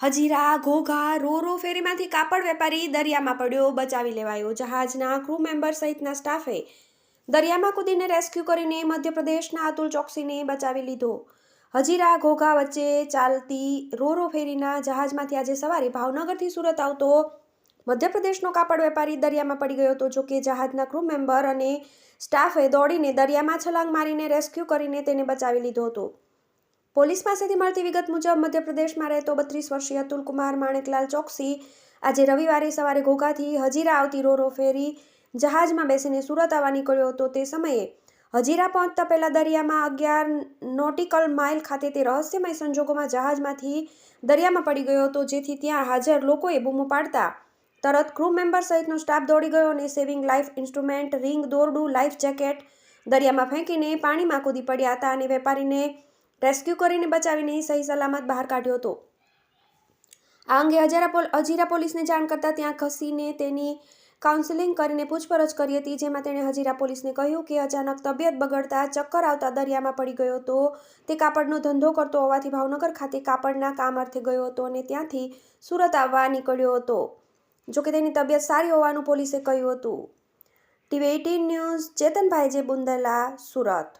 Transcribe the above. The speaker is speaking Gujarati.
હજીરા, ઘોઘા રો રો ફેરીમાંથી કાપડ વેપારી દરિયામાં પડ્યો, બચાવી લેવાયો જહાજના ક્રૂ મેમ્બર સહિતના સ્ટાફે દરિયામાં કૂદીને રેસ્ક્યુ કરીને મધ્યપ્રદેશના અતુલ ચોકસીને બચાવી લીધો. હજીરા, ઘોઘા વચ્ચે ચાલતી રો રો ફેરીના જહાજમાંથી આજે સવારે ભાવનગરથી સુરત આવતો મધ્યપ્રદેશનો કાપડ વેપારી દરિયામાં પડી ગયો હતો, જોકે જહાજના ક્રૂ મેમ્બર અને સ્ટાફે દોડીને દરિયામાં છલાંગ મારીને રેસ્ક્યુ કરીને તેને બચાવી લીધો હતો. પોલીસ પાસેથી મળતી વિગત મુજબ મધ્યપ્રદેશમાં રહેતો બત્રીસ વર્ષીય અતુલકુમાર માણેકલાલ ચોકસી આજે રવિવારે સવારે ઘોઘાથી હજીરા આવતી રોરો ફેરી જહાજમાં બેસીને સુરત આવવા નીકળ્યો હતો. તે સમયે હજીરા પહોંચતા પહેલાં દરિયામાં અગિયાર નોટિકલ માઇલ ખાતે તે રહસ્યમય સંજોગોમાં જહાજમાંથી દરિયામાં પડી ગયો હતો, જેથી ત્યાં હાજર લોકોએ બૂમો પાડતા તરત ક્રૂ મેમ્બર સહિતનો સ્ટાફ દોડી ગયો અને સેવિંગ લાઈફ ઇન્સ્ટ્રુમેન્ટ રિંગ દોરડું લાઈફ જેકેટ દરિયામાં ફેંકીને પાણીમાં કૂદી પડ્યા હતા અને વેપારીને રેસ્ક્યુ કરીને બચાવીને સહી સલામત બહાર કાઢ્યો હતો. આ અંગે હજારા હજીરા પોલીસને જાણ કરતાં ત્યાં ખસીને તેની કાઉન્સેલિંગ કરીને પૂછપરછ કરી હતી, જેમાં તેણે હજીરા પોલીસને કહ્યું કે અચાનક તબિયત બગડતા ચક્કર આવતા દરિયામાં પડી ગયો હતો. તે કાપડનો ધંધો કરતો હોવાથી ભાવનગર ખાતે કાપડના કામ અર્થે ગયો હતો અને ત્યાંથી સુરત આવવા નીકળ્યો હતો. જોકે તેની તબિયત સારી હોવાનું પોલીસે કહ્યું હતું. ટીવી એઇટીન ન્યૂઝ, ચેતનભાઈ જે બુંદેલા, સુરત.